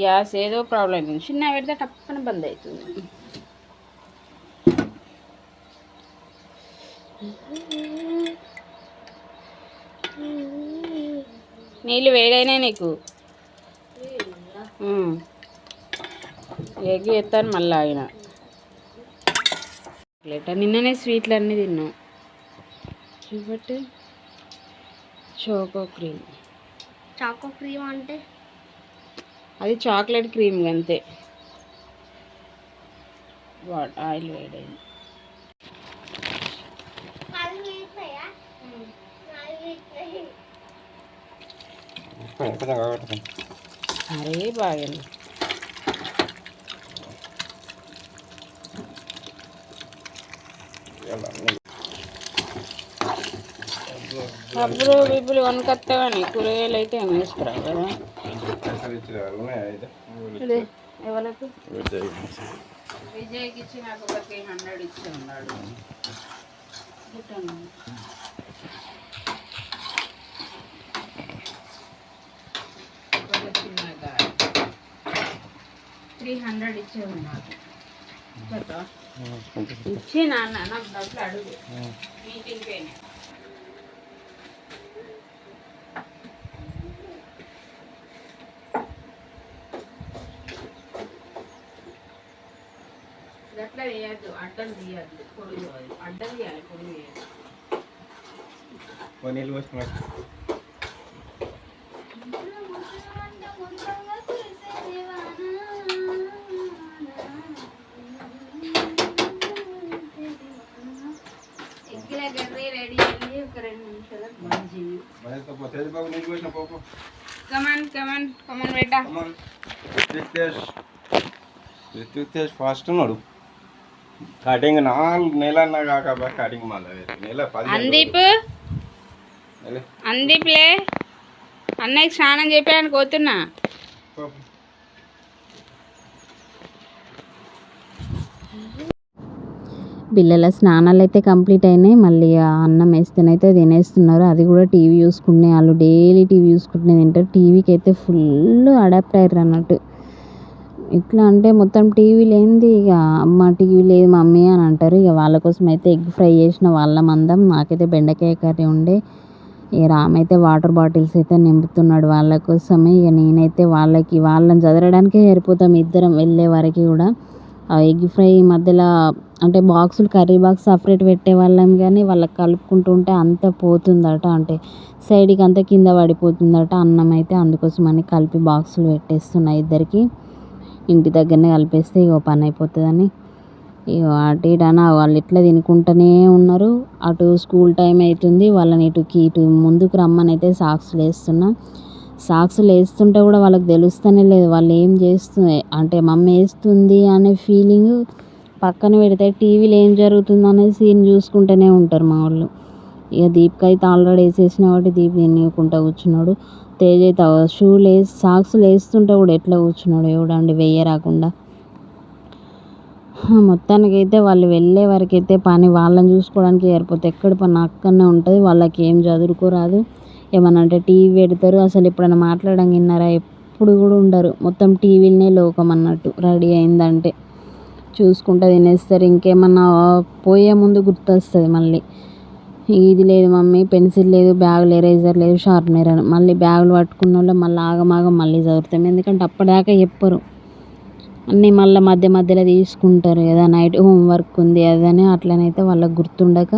Gas ఏదో problem అవుతుంది చిన్న పెడితే టప్పని బంద్ అవుతుంది. నీళ్ళు వేడైనాయి నీకు. ఎగ్ ఎత్తాను మళ్ళీ ఆయన. చాక్లెట్ నిన్ననే స్వీట్లు అన్నీ తిన్నాం. చూపట్టు చోకో క్రీమ్ చాకో క్రీమ్ అంటే? అది చాక్లెట్ క్రీమ్ అంతే. వాట్ ఆయిల్ వేడైంది. అరే బాగా అప్పుడు బిబ్బులు కొనుకొస్తావని కూరగాయలు అయితే వేసుకురావు కదా? విజయ్కి ఇచ్చి నాకు ఒక త్రీ హండ్రెడ్ ఇచ్చి ఉన్నాడు. త్రీ హండ్రెడ్ ఇచ్చే ఉన్నాడు. ఇచ్చి నాన్న నాకు డబ్బులు అడుగు. మీటింగ్ పోయినా. మహేష్తో పో. తేజ్ బాబు నీళ్ళు పోసిన పోపు come on come on come on beta come on Ritwik Tej Ritwik Tej fast ఉన్నాడు కటింగ్ నాలుగు నెలన్నా కాక కటింగ్ మళ్ళీ నెల అందీప్. అందీప్లే. అన్నయ్యకి స్నానం చెప్పడానికి పోతున్నా. పిల్లల స్నానాలు అయితే కంప్లీట్ అయినాయి. మళ్ళీ ఆ అన్నం వేస్తేనైతే తినేస్తున్నారు. అది కూడా టీవీ చూసుకునే వాళ్ళు. డైలీ టీవీ చూసుకుంటూనే తింటారు. టీవీకి అయితే ఫుల్ అడాప్ట్ అయ్యారు అన్నట్టు. ఎట్లా అంటే మొత్తం టీవీ లేనిది ఇక అమ్మ టీవీ లేదు మమ్మీ అని అంటారు. ఇక వాళ్ళ కోసం అయితే ఎగ్ ఫ్రై చేసిన వాళ్ళ మందం. నాకైతే బెండకాయ కర్రీ ఉండే. ఇక రామ్ అయితే వాటర్ బాటిల్స్ అయితే నింపుతున్నాడు వాళ్ళ కోసమే. ఇక నేనైతే వాళ్ళకి వాళ్ళని చదవడానికే సరిపోతాం. ఇద్దరం వెళ్ళే వరకు కూడా ఆ ఎగ్ ఫ్రై మధ్యలో అంటే బాక్సులు కర్రీ బాక్స్ సపరేట్ పెట్టే వాళ్ళం కానీ వాళ్ళకి కలుపుకుంటూ ఉంటే అంత పోతుందట. అంటే సైడ్కి అంతా కింద పడిపోతుందట. అన్నం అయితే అందుకోసమని కలిపి బాక్సులు పెట్టేస్తున్నా ఇద్దరికి. ఇంటి దగ్గరనే కలిపేస్తే ఇగో పని అయిపోతుందని. ఇగో అటు ఇటు అని వాళ్ళు ఇట్లా తినుకుంటూనే ఉన్నారు. అటు స్కూల్ టైం అవుతుంది వాళ్ళని ఇటుకి ఇటు ముందుకు రమ్మని అయితే సాక్స్లు వేస్తున్నా సాక్స్లు వేస్తుంటే కూడా వాళ్ళకి తెలుస్తూనే లేదు. వాళ్ళు ఏం చేస్తుంది అంటే మమ్మీ వేస్తుంది అనే ఫీలింగ్ పక్కన పెడితే టీవీలో ఏం జరుగుతుంది అనేది సీన్ చూసుకుంటూనే ఉంటారు మా వాళ్ళు. ఇక దీప్కి అయితే ఆల్రెడీ వేసేసిన కాబట్టి దీప్ తినకుండా కూర్చున్నాడు. తేజ్ అయితే షూలు వేసి సాక్స్లు వేస్తుంటే కూడా ఎట్లా కూర్చున్నాడు చూడండి వేయరాకుండా మొత్తానికైతే వాళ్ళు వెళ్ళే వరకు అయితే పని వాళ్ళని చూసుకోవడానికి సరిపోతే ఎక్కడ పని అక్కడనే ఉంటుంది. వాళ్ళకి ఏం చదువుకోరాదు. ఏమన్నా అంటే టీవీ పెడతారు. అసలు ఎప్పుడైనా మాట్లాడడం విన్నారా? ఎప్పుడు కూడా ఉండరు. మొత్తం టీవీలనే లోకం అన్నట్టు. రెడీ అయిందంటే. చూసుకుంటూ తినేస్తారు. ఇంకేమన్నా పోయే ముందు గుర్తొస్తుంది మళ్ళీ. ఇది లేదు మమ్మీ పెన్సిల్ లేదు బ్యాగులు ఎరేజర్ లేదు షార్ప్నర్ అని. మళ్ళీ బ్యాగులు పట్టుకున్న వాళ్ళు మళ్ళీ ఆగమాగం మళ్ళీ చదువుతాం. ఎందుకంటే అప్పటిదాకా చెప్పరు. అన్నీ మళ్ళీ మధ్య మధ్యలో తీసుకుంటారు కదా నైట్ హోంవర్క్ ఉంది అదని అట్లనైతే వాళ్ళకి గుర్తుండక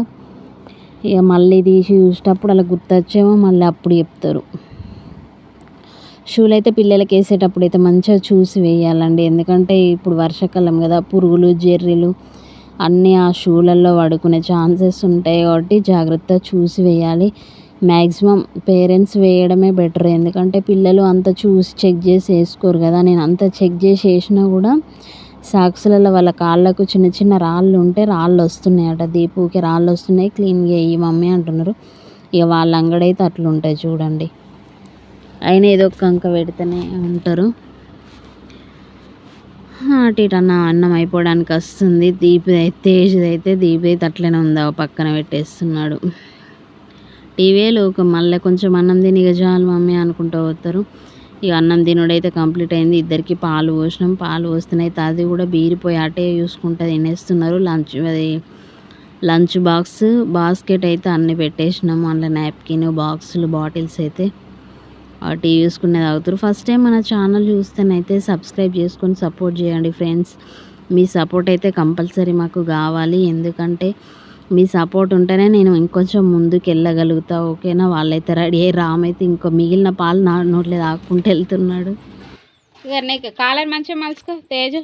ఇక మళ్ళీ తీసి చూసేటప్పుడు అలా గుర్తొచ్చేమో మళ్ళీ అప్పుడు చెప్తారు. షూలు అయితే పిల్లలకి వేసేటప్పుడు అయితే మంచిగా చూసి వేయాలండి. ఎందుకంటే ఇప్పుడు వర్షాకాలం కదా పురుగులు జెర్రీలు అన్నీ ఆ షూలలో పడుకునే ఛాన్సెస్ ఉంటాయి కాబట్టి జాగ్రత్త చూసి వేయాలి. మ్యాక్సిమం పేరెంట్స్ వేయడమే బెటర్. ఎందుకంటే పిల్లలు అంత చూసి చెక్ చేసి వేసుకోరు కదా. నేను అంత చెక్ చేసి వేసినా కూడా సాక్స్లలో వాళ్ళ కాళ్ళకు చిన్న చిన్న రాళ్ళు ఉంటే రాళ్ళు వస్తున్నాయట. దీపుకి రాళ్ళు వస్తున్నాయి. క్లీన్గా వేయి మమ్మీ అంటున్నారు. ఇక వాళ్ళ అంగడైతే అట్లుంటాయి చూడండి. అయినా ఏదో ఒక కంక పెడితేనే ఉంటారు. అటు ఇటు అన్న అన్నం అయిపోవడానికి వస్తుంది. దీపి అయితే అయితే దీపి అయితే అట్లనే ఉందా. పక్కన పెట్టేస్తున్నాడు. టీవీ లోకం. మళ్ళీ కొంచెం అన్నం తిని గజాలు చాలు మమ్మీ అనుకుంటూ పోతారు. ఇక అన్నం తినుడైతే కంప్లీట్ అయింది. ఇద్దరికి పాలు పోసినాం. పాలు పోస్తున్నాయి అది కూడా బీరిపోయి అటే చూసుకుంటూ తినేస్తున్నారు. లంచ్ అది లంచ్ బాక్స్ బాస్కెట్ అయితే అన్ని పెట్టేసినాము. అందులో నాప్కిన్ బాక్సులు బాటిల్స్ అయితే టీవీ చూసుకునేది అవుతారు ఫస్ట్ టైం మన ఛానల్ చూస్తేనైతే సబ్స్క్రైబ్ చేసుకొని సపోర్ట్ చేయండి ఫ్రెండ్స్ మీ సపోర్ట్ అయితే కంపల్సరీ మాకు కావాలి. ఎందుకంటే మీ సపోర్ట్ ఉంటేనే నేను ఇంకొంచెం ముందుకు వెళ్ళగలుగుతా ఓకేనా వాళ్ళైతే రెడీ అయ్యి రామ్ అయితే ఇంకో మిగిలిన పాలు నా నోట్లో తాక్కుంటూ వెళ్తున్నాడు. ఇక నెక్ కాలర్ మంచిగా మలుసుకో తేజు.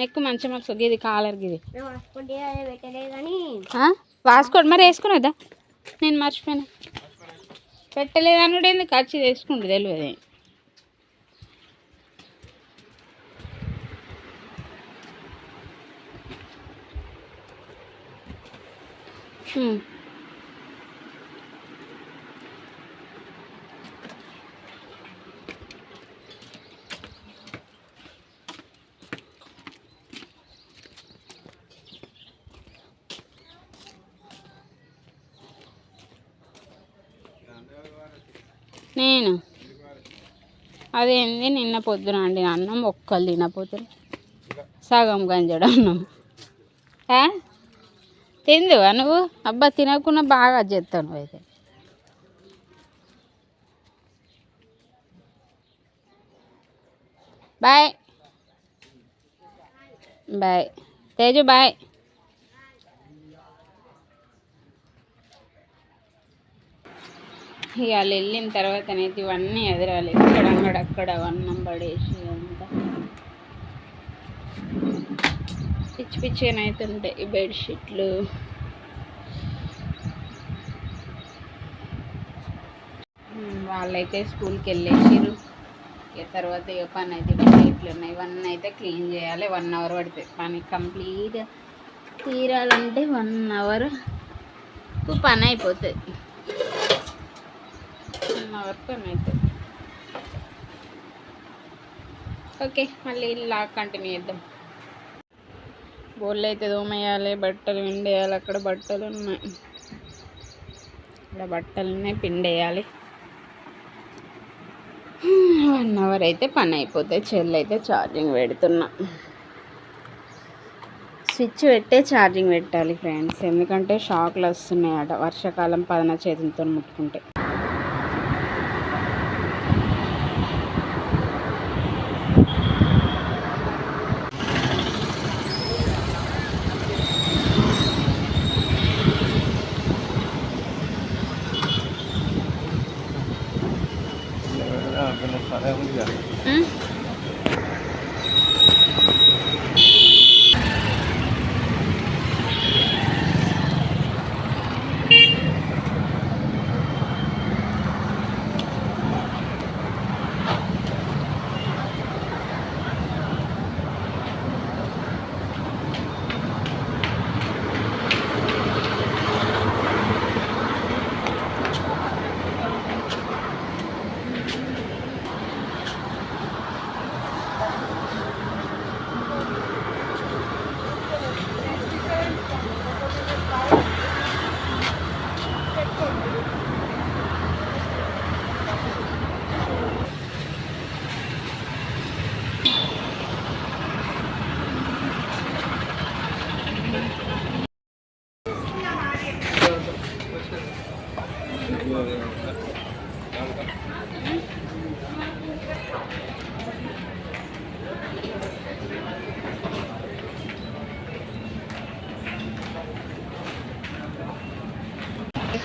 నెక్ మంచిగా మలుసుకో. గిది కాలర్ గిది? వాసుకోండి మరి వేసుకునేదా నేను మర్చిపోయినా. పెట్టలేదు ఎందుకు ఖర్చు వేసుకుంటు తెలియదు Hmm. నేను. అదేంది నిన్న పొద్దున అండి అన్నం ఒక్కళ్ళు తినపోతారు సగం గంజడు అన్నం. ఏ? తిందువా నువ్వు? అబ్బా తినకుండా బాగా చేస్తావు నువ్వు అయితే బాయ్. బాయ్. తేజు బాయ్. ఇక వాళ్ళు వెళ్ళిన తర్వాత అనేది ఇవన్నీ ఎదరాలి. ఇక్కడ అక్కడ అన్నం పడేసి అంతా. పిచ్చి పిచ్చిగా అయితే ఉంటాయి బెడ్షీట్లు వాళ్ళైతే స్కూల్కి వెళ్ళేసారు ఇక తర్వాత ఇక పని అయితే ఇట్లు ఉన్నాయి. ఇవన్నీ అయితే క్లీన్ చేయాలి. వన్ అవర్ పడుతుంది పని కంప్లీట్ తీరాలంటే వన్ అవర్ పని అయిపోతుంది. వన్ అవర్ పని ఓకే మళ్ళీ ఇలా కంటిన్యూ చేద్దాం. బోళ్ళు అయితే దోమేయాలి బట్టలు పిండేయాలి అక్కడ బట్టలు ఉన్నాయి. ఇక్కడ బట్టలు ఉన్నాయి పిండేయాలి. వన్ అవర్ అయితే పని అయిపోతే చెల్లి అయితే ఛార్జింగ్ పెడుతున్నా. స్విచ్ పెట్టే ఛార్జింగ్ పెట్టాలి ఫ్రెండ్స్. ఎందుకంటే షాక్లు వస్తున్నాయట వర్షాకాలం పదన చేతులతో ముట్టుకుంటే సరే ఉంది కదా ఉమ్?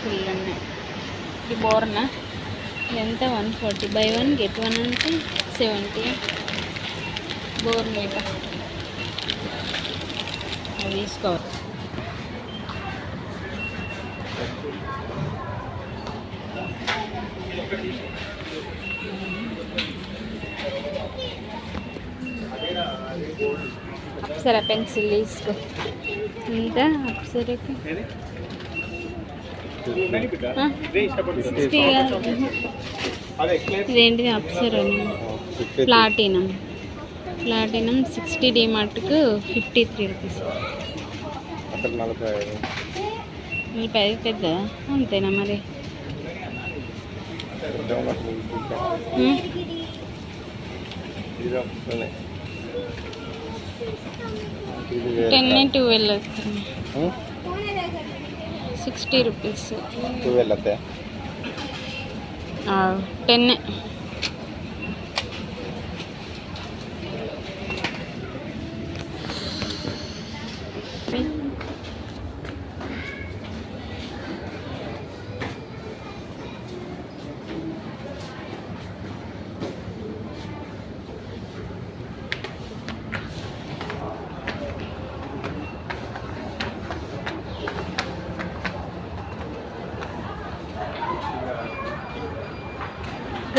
ఫుల్ ఉన్నాయి ఇది బోర్నా? ఎంత? One forty. Buy one get one అంటే సెవెంటీ. బోర్ మీద అది తీసుకోవాలి. అప్సరా పెన్సిల్ తీసుకో. ఎంత? అప్సరకి? ఇదేంటిది అప్సరా ప్లాటినం. ప్లాటినం సిక్స్టీ డిమార్ట్కు ఫిఫ్టీ త్రీ రూపీస్. నలభై ఐదు. పెద్ద? అంతేనా మరి. టెన్ ట్వెల్వ్ వస్తుంది? Sixty rupees. వస్తాయి టెన్.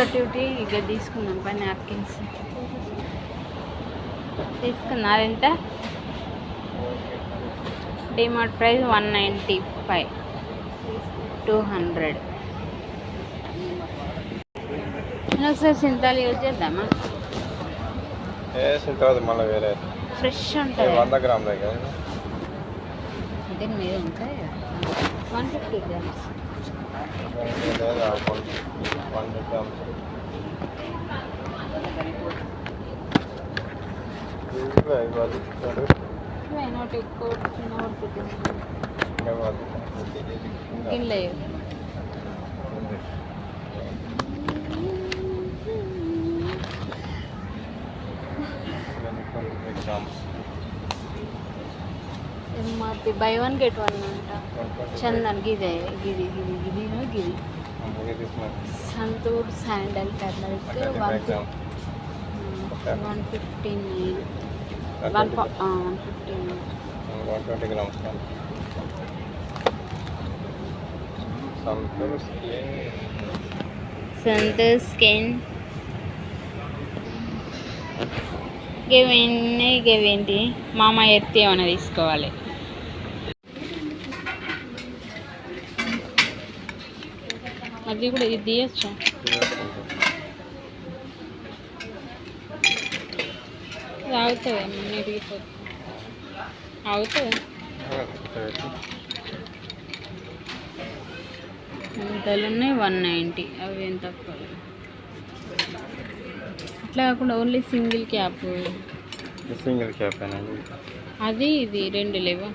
ఒకటి ఇక తీసుకున్నాం పని నాప్కిన్స్ తీసుకున్నారు ఎంత? DMart price one ninety five. Two hundred. ఒకసారి సింతాలు యూజ్ చేద్దామా? ఫ్రెష్ ఉంటుంది. వంద గ్రాములు దీని మీద ఉంటాయి? One fifty grams. లేదా వన్ గ్రామ్స్ ఇది ఐదు ఇస్తాడు నోటి ఎక్కువ చిన్న పడుతుంది ఇంకా వాళ్ళు ఇది ఇంకేం లేవు grams MRP buy one get one అంట. చందన్ గిదే గిది గిది గిది గిది Santoor sandal turmeric one one fifty nine one one fifty nine one twenty grams Santoor skin ఇవేంటి ఇవేంటి మామ ఎత్తి ఏమైనా తీసుకోవాలి. అది కూడా ఇది తీయచ్చు? ఇది అవుతుంది అన్నీ విరిగిపోతుంది అవుతుంది ఇంతలు ఉన్నాయి వన్ నైంటీ. అవి ఏం తక్కువ అట్లా కాకుండా only single cap. Single cap అది ఇది రెండు లేవా?